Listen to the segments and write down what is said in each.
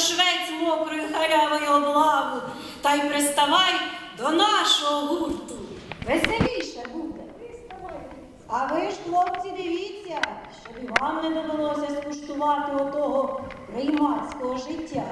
швець мокрою халявою облаву, та й приставай до нашого гурту. Веселіше буде. А ви ж, хлопці, дивіться, щоб і вам не довелося скуштувати отого приймацького життя.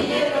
Yeah.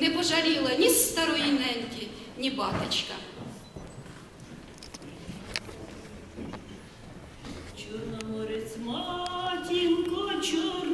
не пожаліла ні старої неньки, ні батечка. Чорноморець матінко, чорноморець,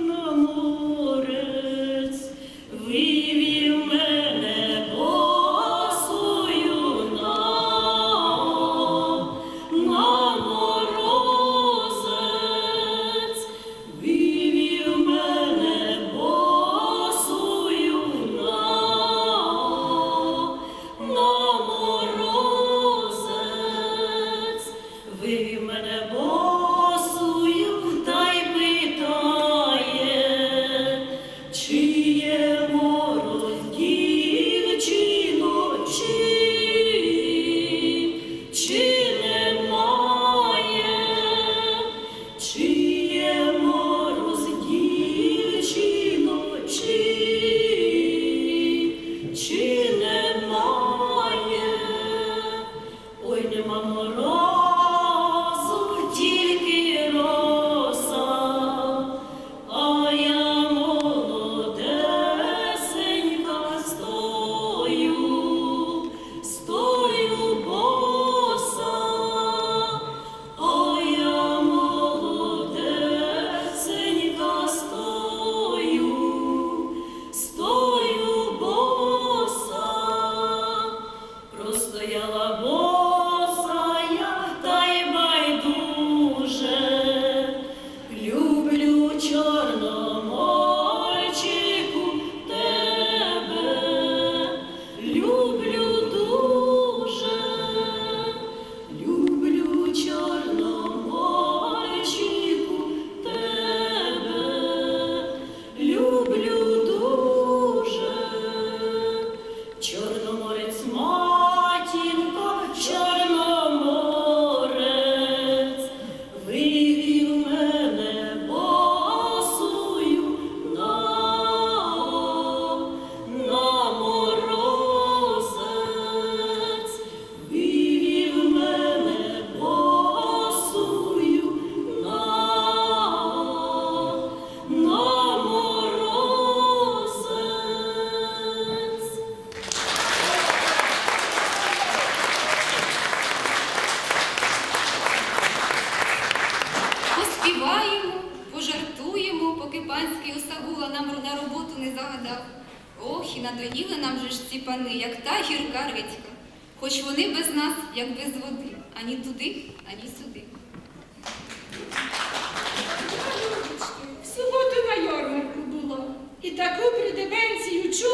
придебенцію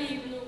Царівну.